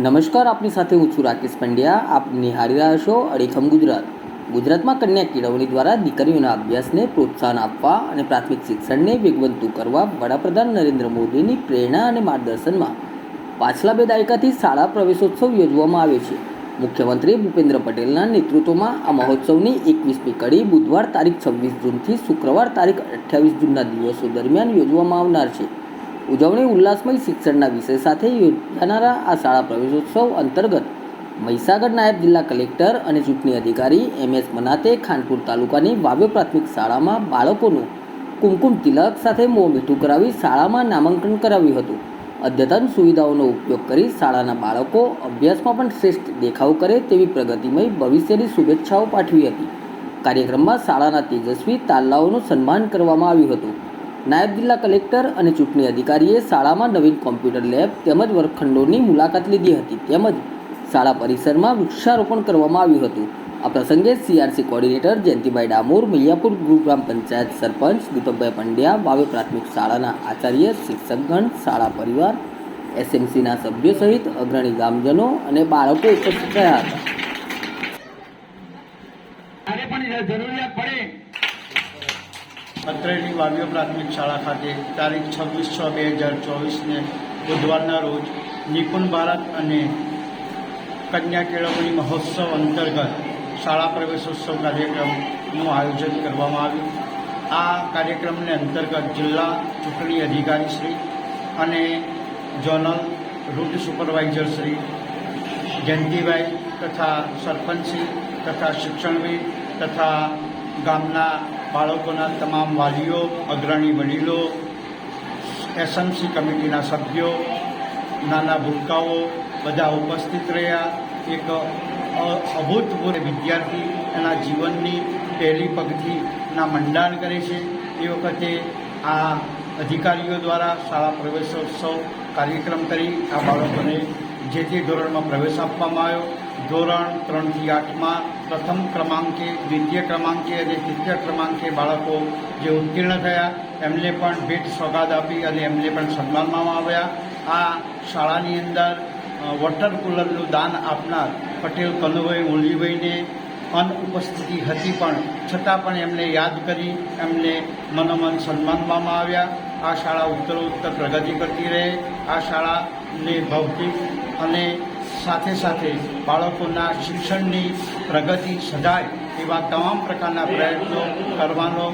નમસ્કાર, આપની સાથે હું છું રાકેશ પંડ્યા. આપ નિહાળી રહ્યા છો અડીખમ ગુજરાત. ગુજરાતમાં કન્યા કેળવણી દ્વારા દીકરીઓના અભ્યાસને પ્રોત્સાહન આપવા અને પ્રાથમિક શિક્ષણને વેગવંતું કરવા વડાપ્રધાન નરેન્દ્ર મોદીની પ્રેરણા અને માર્ગદર્શનમાં પાછલા બે દાયકાથી શાળા પ્રવેશોત્સવ યોજવામાં આવે છે. મુખ્યમંત્રી ભૂપેન્દ્ર પટેલના નેતૃત્વમાં આ મહોત્સવની એકવીસમી કડી બુધવાર તારીખ છવ્વીસ જૂનથી શુક્રવાર તારીખ અઠ્યાવીસ જૂનના દિવસો દરમિયાન યોજવામાં આવનાર છે. ઉજવણી ઉલ્લાસમય શિક્ષણના વિષય સાથે યોજાનારા આ શાળા પ્રવેશોત્સવ અંતર્ગત મહીસાગર નાયબ જિલ્લા કલેક્ટર અને ચૂંટણી અધિકારી એમ એસ મનાતે ખાનપુર તાલુકાની વાવ્ય પ્રાથમિક શાળામાં બાળકોનું કુમકુમ તિલક સાથે મોં મીઠું કરાવી શાળામાં નામાંકન કરાવ્યું હતું. અદ્યતન સુવિધાઓનો ઉપયોગ કરી શાળાના બાળકો અભ્યાસમાં પણ શ્રેષ્ઠ દેખાવ કરે તેવી પ્રગતિમય ભવિષ્યની શુભેચ્છાઓ પાઠવી હતી. કાર્યક્રમમાં શાળાના તેજસ્વી તાલાઓનું સન્માન કરવામાં આવ્યું હતું. નાયબ જિલ્લા કલેક્ટર અને ચૂંટણી અધિકારીએ શાળામાં નવીન કોમ્પ્યુટર લેબ તેમજ વર્ગખંડોની મુલાકાત લીધી હતી. તેમજ શાળા પરિસરમાં વૃક્ષારોપણ કરવામાં આવ્યું હતું. આ પ્રસંગે સીઆરસી કોર્ડિનેટર જયંતિભાઈ ડામોર મૈયાપુર ગુરુગ્રામ પંચાયત સરપંચ દીપકભાઈ પંડ્યા, વાવે પ્રાથમિક શાળાના આચાર્ય, શિક્ષકગણ, શાળા પરિવાર, એસએમસીના સભ્યો સહિત અગ્રણી ગામજનો અને બાળકો ઉપસ્થિત રહ્યા હતા જ્યારે પણ જરૂરિયાત પડે અત્રેની વાવ્ય પ્રાથમિક શાળા ખાતે તારીખ છવ્વીસ છ બે હજાર ચોવીસને બુધવારના રોજ નિપુણ ભારત અને કન્યા કેળવણી મહોત્સવ અંતર્ગત શાળા પ્રવેશોત્સવ કાર્યક્રમનું આયોજન કરવામાં આવ્યું. આ કાર્યક્રમને અંતર્ગત જિલ્લા ચૂંટણી અધિકારી શ્રી અને zonal route supervisor Shri Jayantibhai તથા સરપંચશ્રી તથા શિક્ષણવિદ તથા ગામના બાળકોના તમામ વાલીઓ, અગ્રણી વડીલો, એસએમસી કમિટીના સભ્યો, નાના ભૂલકાઓ બધા ઉપસ્થિત રહ્યા. એક અભૂતપૂર્વ વિદ્યાર્થી એના જીવનની પહેલી પગથીના મંડાણ કરે છે. એ વખતે આ અધિકારીઓ દ્વારા શાળા પ્રવેશોત્સવ કાર્યક્રમ કરી આ બાળકોને જે તે ધોરણમાં પ્રવેશ આપવામાં આવ્યો. ધોરણ ત્રણથી આઠમાં પ્રથમ ક્રમાંકે, દ્વિતીય ક્રમાંકે અને તૃતીય ક્રમાંકે બાળકો જે ઉત્તીર્ણ થયા, એમને પણ ભેટ સોગાદ આપી અને એમને પણ સન્માનવામાં આવ્યા. આ શાળાની અંદર વોટર કુલરનું દાન આપનાર પટેલ કનુભાઈ મુરલીભાઈને અનુપસ્થિતિ હતી પણ છતાં પણ એમને યાદ કરી, એમને મનોમન સન્માનવામાં આવ્યા. આ શાળા ઉત્તરોત્તર પ્રગતિ કરતી રહે. આ શાળાને ભૌતિક અને સાથે સાથે બાળકોના શિક્ષણની પ્રગતિ સધાય એવા તમામ પ્રકારના પ્રયત્નો કરવાનો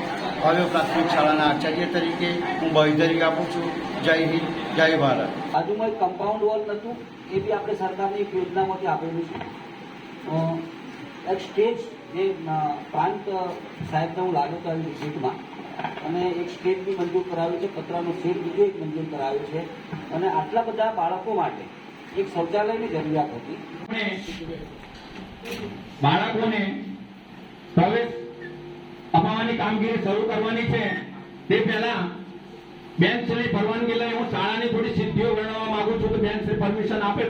હવે પ્રાથમિક શાળાના આચાર્ય તરીકે હું બાંયધરી આપું છું. જય હિન્દ, જય ભારત. બાજુમાં એક કમ્પાઉન્ડ વોલ હતું એ બી આપણે સરકારની એક યોજનામાંથી આપેલું છે. એક સ્ટેજ જે પ્રાંત સાહેબને હું લાગ્યો હતો વિઝિટમાં અને એક સ્ટેજ બી મંજૂર કરાવ્યું છે પતરાનો સેટ બીજો એક મંજૂર કરાવ્યો છે. અને આટલા બધા બાળકો માટે એક શૌચાલયની જરૂરિયાત હતી. બાળકોને પ્રવેશ અપાવવાની કામગીરી શરૂ કરવાની છે. તે પહેલા બેન શ્રી પરવાનગી લઈ હું શાળાની થોડી સિદ્ધિઓ ગણવા માંગુ છું તો બેન શ્રી પરમિશન આપે.